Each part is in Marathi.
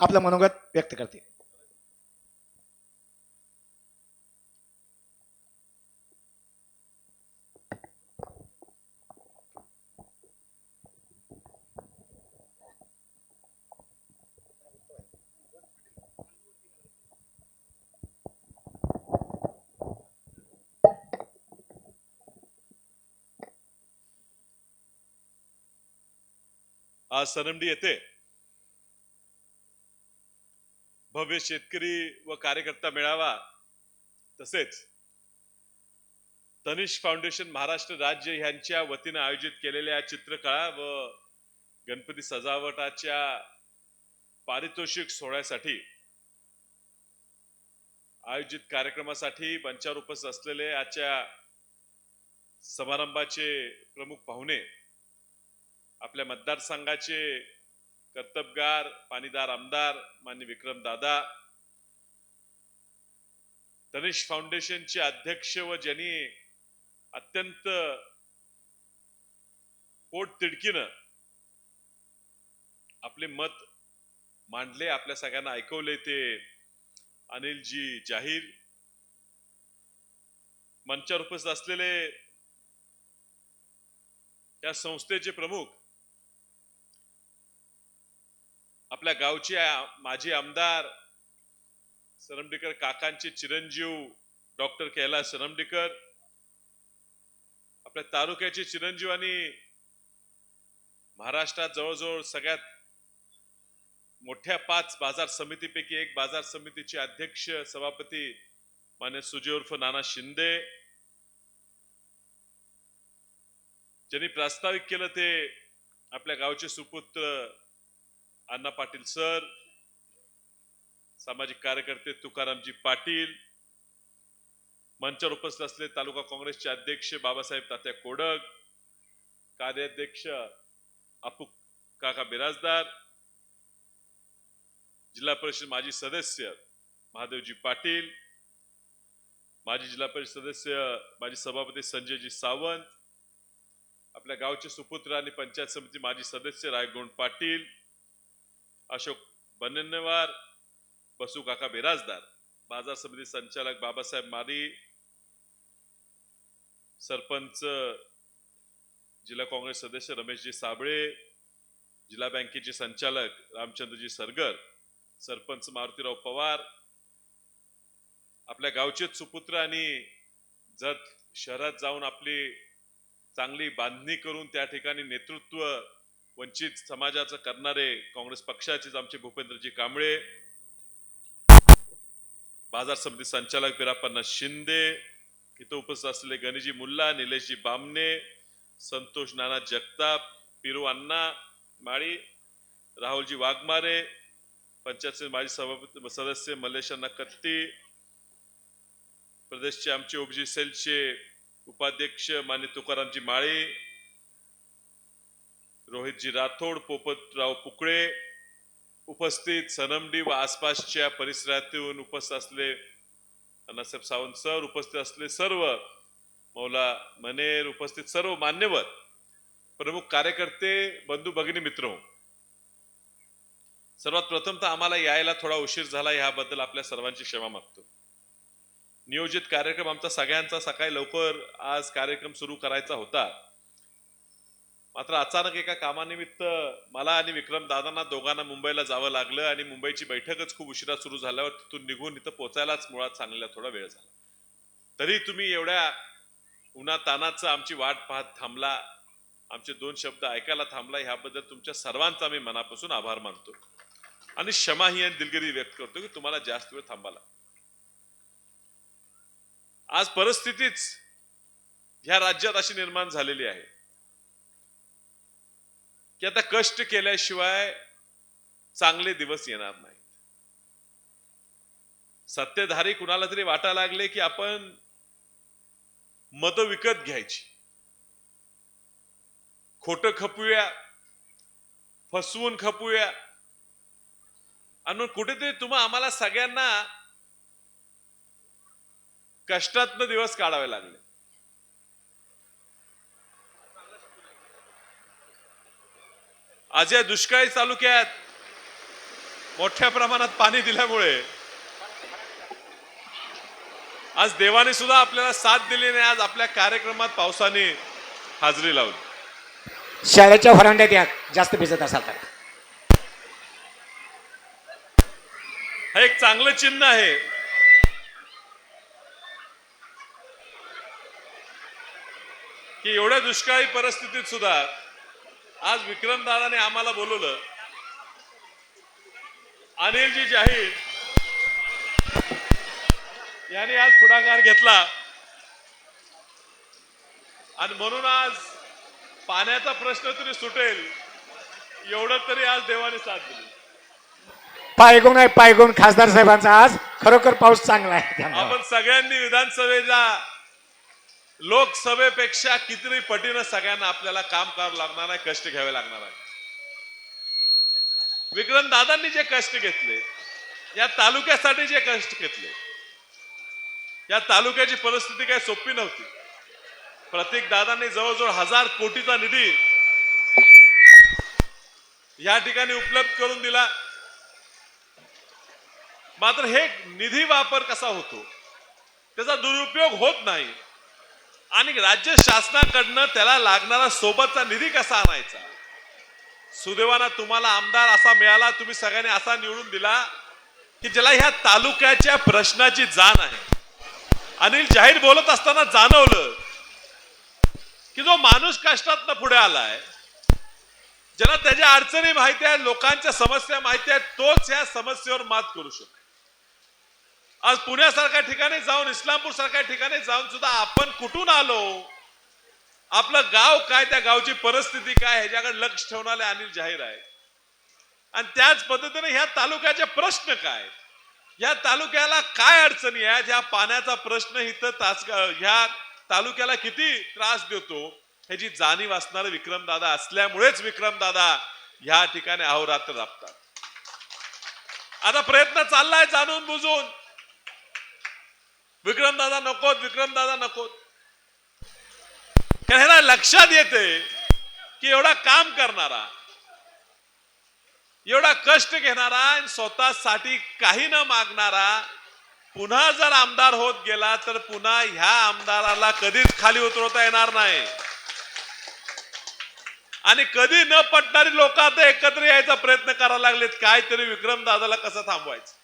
आपलं मनोगत व्यक्त करते. आज सरमडी येथे भव्य शेतकरी व कार्यकर्ता मेळावा. तसेच तनिष फाउंडेशन महाराष्ट्र राज्य यांच्या वतीनं आयोजित केलेल्या चित्रकळा व गणपती सजावटाच्या पारितोषिक सोहळ्यासाठी आयोजित कार्यक्रमासाठी मंचावर उपस्थित असलेले आजच्या समारंभाचे प्रमुख पाहुणे आपल्या मतदारसंघाचे कर्तबगार पाणीदार आमदार मान्य विक्रम दादा तनिष फाउंडेशनचे अध्यक्ष व ज्यांनी अत्यंत पोट तिडकीनं आपले मत मांडले आपल्या सगळ्यांना ऐकवले ते अनिलजी जाहीर. मंचावर उपस्थित असलेले या संस्थेचे प्रमुख आपल्या गावचे माजी आमदार सरमडीकर काकांचे चिरंजीव डॉक्टर कैलास सरमडीकर आपल्या तालुक्याचे चिरंजीव आणि महाराष्ट्रात जवळजवळ सगळ्यात मोठ्या पाच बाजार समितीपैकी एक बाजार समितीचे अध्यक्ष सभापती मान्य सुजय उर्फ नाना शिंदे. ज्यांनी प्रास्ताविक केलं ते आपल्या गावचे सुपुत्र अण्णा पाटील सर सामाजिक कार्यकर्ते तुकारामजी पाटील मंचावर उपस्थित असलेले तालुका काँग्रेसचे अध्यक्ष बाबासाहेब तात्या कोडक कार्याध्यक्ष अपू काका बिराजदार जिल्हा परिषद माजी सदस्य महादेवजी पाटील माजी जिल्हा परिषद सदस्य माजी सभापती संजयजी सावंत आपल्या गावचे सुपुत्र आणि पंचायत समिती माजी सदस्य रायगोंड पाटील अशोक बन्नेवार बसू काका बिराजदार बाजार समिती संचालक बाबासाहेब मारी सरपंच जिल्हा काँग्रेस सदस्य रमेशजी साबळे जिल्हा बँकेचे संचालक रामचंद्रजी सरगर सरपंच मारुतीराव पवार आपल्या गावचे सुपुत्र आणि जत शहरात जाऊन आपली चांगली बांधणी करून त्या ठिकाणी नेतृत्व वंचित समाजाचं करणारे काँग्रेस पक्षाचेच आमचे भूपेंद्रजी कांबळे बाजार समिती संचालक बिरापन्ना शिंदे इथं उपस्थित असलेले गणेशजी मुल्ला निलेशजी बामणे संतोष नाना जगताप पिरू अण्णा माळी राहुलजी वाघमारे पंचायत माजी सभापती सदस्य मल्लेश कत्ती प्रदेशचे आमचे ओबीजी सेलचे उपाध्यक्ष मान्य तुकारामजी माळी रोहितजी राठोड पोपतराव पुकळे उपस्थित सनमडी व आसपासच्या परिसरातून उपस्थित असले अण्णासाहेब सावंत सर उपस्थित असले सर्व मौला मनेर उपस्थित सर्व मान्यवर प्रमुख कार्यकर्ते बंधू भगिनी मित्र सर्वात प्रथम तर आम्हाला यायला थोडा उशीर झाला याबद्दल आपल्या सर्वांची क्षमा मागतो. नियोजित कार्यक्रम आमचा सगळ्यांचा सकाळी लवकर आज कार्यक्रम सुरू करायचा होता. मात्र अचानक एका कामानिमित्त मला आणि विक्रम दादांना दोघांना मुंबईला जावं लागलं आणि मुंबईची बैठकच खूप उशिरा सुरू झाल्यावर तिथून निघून इथं पोचायलाच मुळात सांगलेला थोडा वेळ झाला. तरी तुम्ही एवढ्या उन्हा तानाचं आमची वाट पाहत थांबला आमचे दोन शब्द ऐकायला थांबला ह्याबद्दल तुमच्या सर्वांचा मी मनापासून आभार मानतो. आणि क्षमा ही आणि दिलगिरी व्यक्त करतो की तुम्हाला जास्त वेळ थांबाला आज परिस्थितीच ह्या राज्यात अशी निर्माण झालेली आहे. की आता कष्ट केल्याशिवाय चांगले दिवस येणार नाहीत. सत्तेधारी कुणाला तरी वाटा लागले की आपण मत विकत घ्यायची. खोट खपूया फसवून खपूया. आणि मग कुठेतरी तुम्हा आम्हाला सगळ्यांना कष्टातनं दिवस काढावे लागले. आज या दुष्काळी तालुक्यात मोठ्या प्रमाणात पाणी दिल्यामुळे आज देवाने सुद्धा आपल्याला साथ दिली नाही. आज आपल्या कार्यक्रमात पावसाने हाजरी लावली. शाळेच्या व्हरांड्यात या. जास्त भिजत असाल तर. हे एक चांगलं चिन्ह आहे. की एवढ्या दुष्काळी परिस्थितीत सुद्धा आज विक्रमदादाने आम्हाला बोलवलं. अनिलजी जाहीर यांनी आज पुढाकार घेतला. आणि म्हणून आज पाण्याचा प्रश्न तरी सुटेल एवढं तरी आज देवाने साथ दिली. पायगुण आहे पायगुण खासदार साहेबांचा आज. खरोखर पाऊस चांगला आहे. आपण सगळ्यांनी विधानसभेला लोकसभेपेक्षा कितीतरी पटीनं सगळ्यांना आपल्याला काम करावं लागणार आहे कष्ट घ्यावे लागणार आहे. विक्रम दादांनी जे कष्ट घेतले या तालुक्यासाठी जे कष्ट घेतले या तालुक्याची परिस्थिती काही सोपी नव्हती. प्रत्येक दादांनी जवळजवळ हजार कोटीचा निधी या ठिकाणी उपलब्ध करून दिला. मात्र हे निधी वापर कसा होतो त्याचा दुरुपयोग होत नाही. आणि राज्य शासनाकडनं त्याला लागणारा सोबतचा निधी कसा आणायचा? सुदैवाना तुम्हाला आमदार असा मिळाला तुम्ही सगळ्यांनी असा निवडून दिला की ज्याला ह्या तालुक्याच्या प्रश्नाची जाण आहे. अनिल जाहीर बोलत असताना जाणवलं की जो माणूस कष्टात पुढे आलाय ज्याला त्याच्या अडचणी माहिती आहे लोकांच्या समस्या माहिती आहेत तोच या समस्येवर मात करू शकतो. आज पुण्यासारख्या ठिकाणी जाऊन इस्लामपूर सारख्या ठिकाणी जाऊन सुद्धा आपण कुठून आलो? आपलं गाव काय त्या गावची परिस्थिती काय ह्याच्याकडे लक्ष ठेवणारे अनिल जाहीर आहे. आणि त्याच पद्धतीने ह्या तालुक्याचे प्रश्न काय? या तालुक्याला काय अडचणी आहेत? ह्या पाण्याचा प्रश्न इथं तास ह्या तालुक्याला किती त्रास देतो? ह्याची जाणीव असणारे विक्रमदादा असल्यामुळेच विक्रमदादा ह्या ठिकाणी अहोरात्र राबतात. आता प्रयत्न चाललाय जाणून बुजून. विक्रमदादा नकोत विक्रमदादा नकोत. ह्याला लक्षात येते की एवढा काम करणारा एवढा कष्ट घेणारा आणि स्वतःसाठी काही न मागणारा पुन्हा जर आमदार होत गेला तर पुन्हा ह्या आमदाराला कधीच खाली उतरवता येणार नाही. आणि कधी न पटणारी लोक आता एकत्र यायचा प्रयत्न करायला लागलेत. काहीतरी विक्रम दादाला कसं थांबवायचं?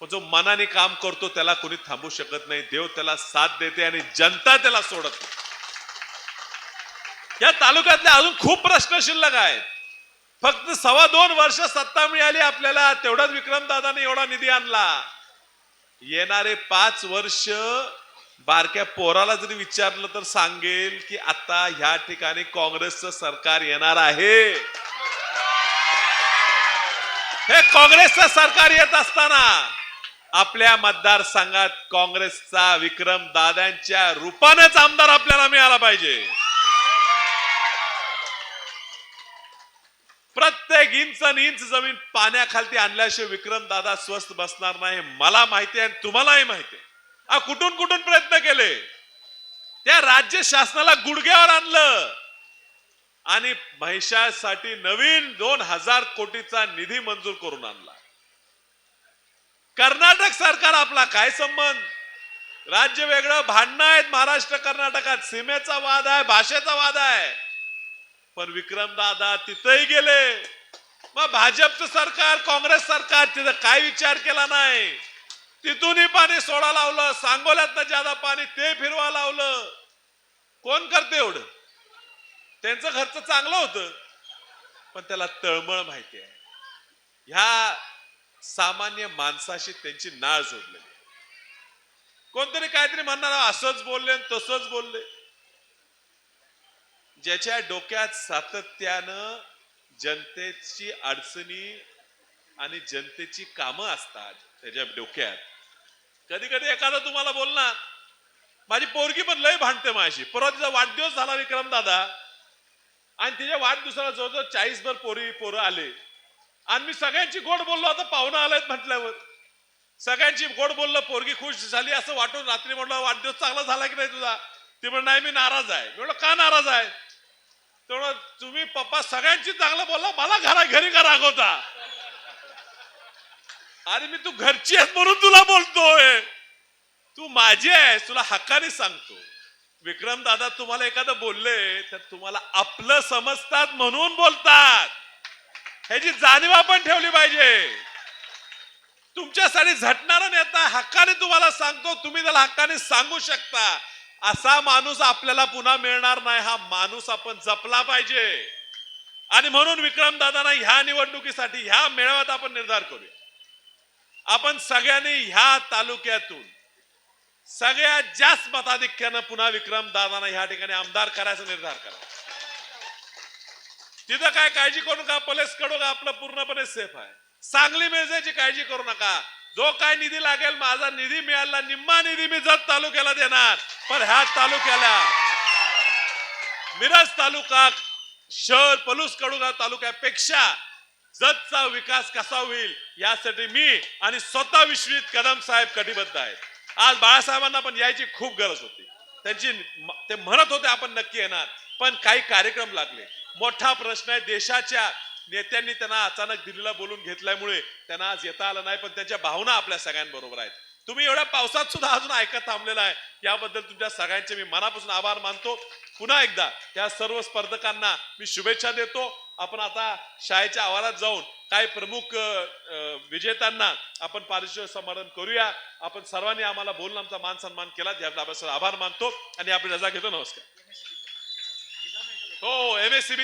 पण जो मनाने काम करतो त्याला कोणी थांबू शकत नाही. देव त्याला साथ देते आणि जनता त्याला सोडत नाही. या तालुक्यातले अजून खूप प्रश्न शिल्लक आहेत. फक्त सव्वा दोन वर्ष सत्ता मिळाली आपल्याला तेवढाच विक्रमदादाने एवढा निधी आणला. येणारे पाच वर्ष बारक्या पोराला जरी विचारलं तर सांगेल की आता ह्या ठिकाणी काँग्रेसचं सरकार येणार आहे. हे काँग्रेसचं सरकार येत असताना आपल्या मतदारसंघात काँग्रेसचा विक्रम दादांच्या रूपानेच आमदार आपल्याला मिळाला पाहिजे. प्रत्येक इंच इंच जमीन पाण्याखालती आणल्याशिवाय विक्रम दादा स्वस्त बसणार नाही मला माहिती आहे आणि तुम्हालाही माहिती आहे. कुठून कुठून प्रयत्न केले? त्या राज्य शासनाला गुडघ्यावर आणलं. आणि महिषासाठी नवीन दोन हजार कोटीचा निधी मंजूर करून आणला. कर्नाटक सरकार आपला काय संबंध? राज्य वेगळं भांडणं आहेत महाराष्ट्र कर्नाटकात. सीमेचा वाद आहे भाषेचा वाद आहे. पण विक्रमदादा तिथेही गेले. मग भाजपचं सरकार काँग्रेस सरकार तिथं काय विचार केला नाही? तिथूनही पाणी सोडा लावलं सांगोल्यातनं ज्यादा पाणी ते फिरवा लावलं. कोण करते एवढं? त्यांचं खर्च चांगलं होतं पण त्याला तळमळ माहिती आहे. ह्या सामान्य माणसाशी त्यांची नाळ जोडलेली कोणतरी काहीतरी म्हणणार असंच बोलले आणि तसंच बोलले. ज्याच्या डोक्यात सातत्यानं जनतेची अडचणी आणि जनतेची कामं असतात त्याच्या डोक्यात. कधी कधी एखादा तुम्हाला बोलणार माझी पोरगी पण लय भांडते माझी परवा तिचा वाढदिवस झाला विक्रम दादा आणि तिच्या वाढदिवसाला जवळजवळ चाळीस भर पोरी पोरं आले. आणि मी सगळ्यांची गोड बोललो आता पाहुणा आलायत म्हटल्यावर. सगळ्यांची गोड बोललं पोरगी खुश झाली असं वाटून रात्री म्हणलं वाढदिवस चांगला झाला की नाही तुझा? ती म्हण नाही मी नाराज आहे. म्हणलं का नाराज आहे? तेवढं तुम्ही पप्पा सगळ्यांची चांगलं बोलला मला घरा घरी का रागवता? अरे मी तू घरची आहेस म्हणून तुला बोलतोय. तू माझी आहेस तुला हक्काने सांगतो. विक्रम दादा तुम्हाला एखादं बोलले तर तुम्हाला आपलं समजतात म्हणून बोलतात. ह्याची जाणीव आपण ठेवली पाहिजे. तुमच्यासाठी झटणारा नेता हक्काने तुम्हाला सांगतो तुम्ही त्याला हक्काने सांगू शकता. असा माणूस आपल्याला पुन्हा मिळणार नाही हा माणूस आपण जपला पाहिजे. आणि म्हणून विक्रम दादांना ह्या निवडणुकीसाठी ह्या मेळाव्यात आपण निर्धार करूया. आपण सगळ्यांनी ह्या तालुक्यातून सगळ्यात जास्त मताधिक्यानं पुन्हा विक्रम दादांना ह्या ठिकाणी आमदार करायचा निर्धार करा. तिथं काय काळजी करू नका पलेस कडू का आपलं पूर्णपणे सेफ आहे. सांगली मिरजेची काळजी करू नका. जो काय निधी लागेल माझा निधी मिळाला निम्मा निधी मी जत तालुक्याला देणार. पण ह्या तालुक्याला मिरज तालुका शहर पलूस कडुगा तालुक्यापेक्षा जतचा विकास कसा होईल यासाठी मी आणि स्वतः विश्वित कदम साहेब कटिबद्ध आहेत. आज बाळासाहेबांना पण यायची खूप गरज होती. त्यांची ते म्हणत होते आपण नक्की येणार. पण काही कार्यक्रम लागले. मोठा प्रश्न आहे. देशाच्या नेत्यांनी त्यांना अचानक दिल्लीला बोलून घेतल्यामुळे त्यांना आज येता आलं नाही पण त्यांच्या भावना आपल्या सगळ्यांबरोबर आहेत. तुम्ही एवढ्या पावसात सुद्धा अजून ऐकत थांबलेला आहे. याबद्दल तुमच्या सगळ्यांचे मी मनापासून आभार मानतो. पुन्हा एकदा त्या सर्व स्पर्धकांना मी शुभेच्छा देतो. आपण आता शाळेच्या आवारात जाऊन काही प्रमुख विजेत्यांना आपण पारितोषिक समारंभ करूया. आपण सर्वांनी आम्हाला बोलून आमचा मान सन्मान केला. याबद्दल आभार मानतो. आणि आपली रजा घेतो. नमस्कार. हो एम एस सी